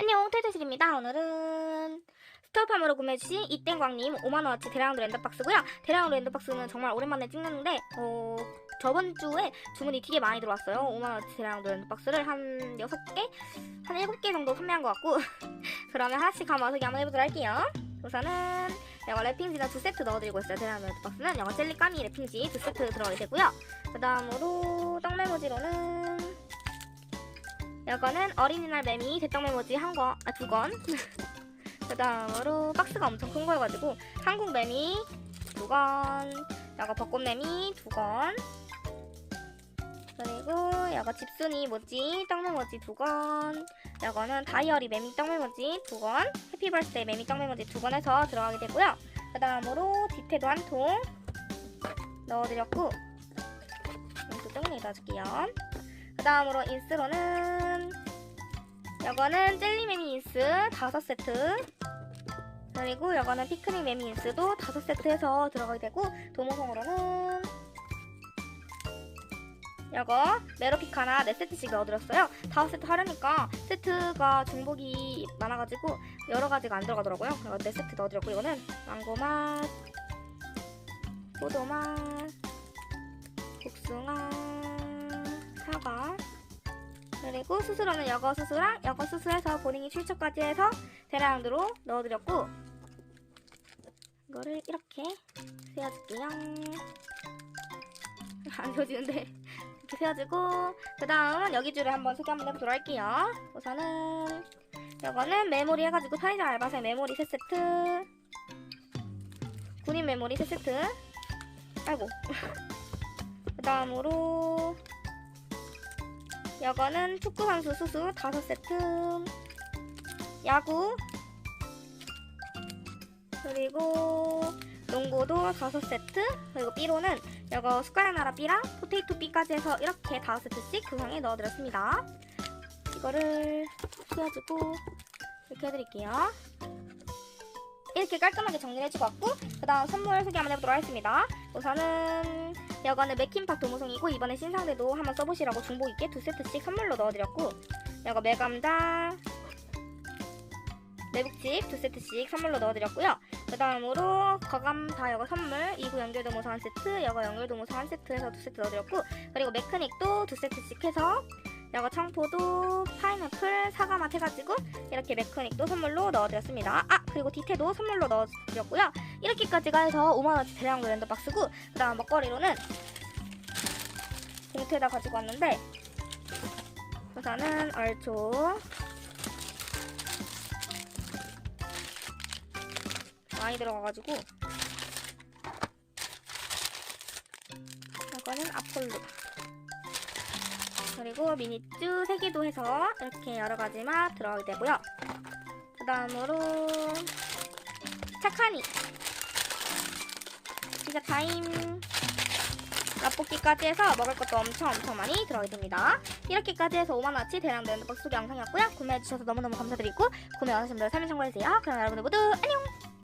안녕 태태실입니다. 오늘은 스토어팜으로 구매해주신 이땡광님 5만원어치 대량으로 랜덤박스고요. 대량으로 랜덤박스는 정말 오랜만에 찍는데 어, 저번 주에 주문이 되게 많이 들어왔어요. 5만원어치 대량으로 랜덤박스를 한 6개? 한 7개 정도 판매한 것 같고. 그러면 하나씩 한번 소개 한번 해보도록 할게요. 우선은 영어 랩핑지는 두 세트 넣어드리고 있어요. 대량으로 랜덤박스는 영어 젤리 까미 랩핑지 두 세트 들어가게 되고요. 그 다음으로 떡메모지로는 이거는 어린이날 매미 대떡 메모지 한 권, 아, 두 권. 그 다음으로 박스가 엄청 큰 거여가지고 한국 매미 두 권, 이거 벚꽃 매미 두 권. 그리고 이거 집순이 모지 떡 메모지 두 권. 이거는 다이어리 매미 떡 메모지 두 권. 해피버스데이 매미 떡 메모지 두 권 해서 들어가게 되고요. 그 다음으로 디테도 한 통 넣어드렸고 이것도 똥에 넣어줄게요. 그 다음으로 인스로는 이거는 젤리 매미 인스 5세트. 그리고 이거는 피크닉 매미 인스도 5세트 해서 들어가게 되고 도모성으로는 이거 메로픽 하나 4세트씩 넣어드렸어요. 5세트 하려니까 세트가 중복이 많아가지고 여러 가지가 안 들어가더라고요. 그래서 4세트 넣어드렸고 이거는 망고맛 포도맛 그리고 수수로는 여거 수수랑 여거 수수해서 본인이 출처까지 해서 대량으로 넣어드렸고 이거를 이렇게 세워줄게요. 안 세워지는데. 이렇게 세워주고 그 다음은 여기 줄을 한번 소개 한번 해보도록 할게요. 우선은 이거는 메모리 해가지고 편의점 알바생 메모리 3세트. 군인 메모리 3세트. 아이고. 그 다음으로 이거는 축구 선수 수수 5세트. 야구. 그리고 농구도 5세트. 그리고 삐로는 이거 숟가락 나라 삐랑 포테이토 삐까지 해서 이렇게 5세트씩 구성에 넣어드렸습니다. 이거를 휘어주고 이렇게 해드릴게요. 이렇게 깔끔하게 정리를 해주고 왔고 그 다음 선물 소개 한번 해보도록 하겠습니다. 우선은 이거는 맥킨팍 도무송이고 이번에 신상대도 한번 써보시라고 중복 있게 두 세트씩 선물로 넣어드렸고. 이거 매감자 매북집 두 세트씩 선물로 넣어드렸고요. 그 다음으로 거감 다 이거 선물 2구 연결도모서 한 세트 이거 연결도모서 한 세트 해서 두 세트 넣어드렸고 그리고 메크닉도 두 세트씩 해서 이거 청포도 파인애플 사과맛 해가지고 이렇게 메크닉도 선물로 넣어드렸습니다. 아 그리고 디테도 선물로 넣어드렸고요. 이렇게까지가 해서 5만원치 대량 랜덤박스고 그 다음 먹거리로는 봉투에다 가지고 왔는데 우선은 얼초. 많이 들어가가지고. 이거는 아폴로 그리고 미니쭈 3개도 해서 이렇게 여러가지 맛 들어가게 되고요 그 다음으로 착하니 피자 타임 라볶이까지 해서 먹을 것도 엄청 엄청 많이 들어가게 됩니다. 이렇게까지 해서 5만원어치 대량 랜드박스 소개 영상이었고요. 구매해주셔서 너무너무 감사드리고 구매 원하시는 분들 설명 참고해주세요. 그럼 여러분들 모두 안녕!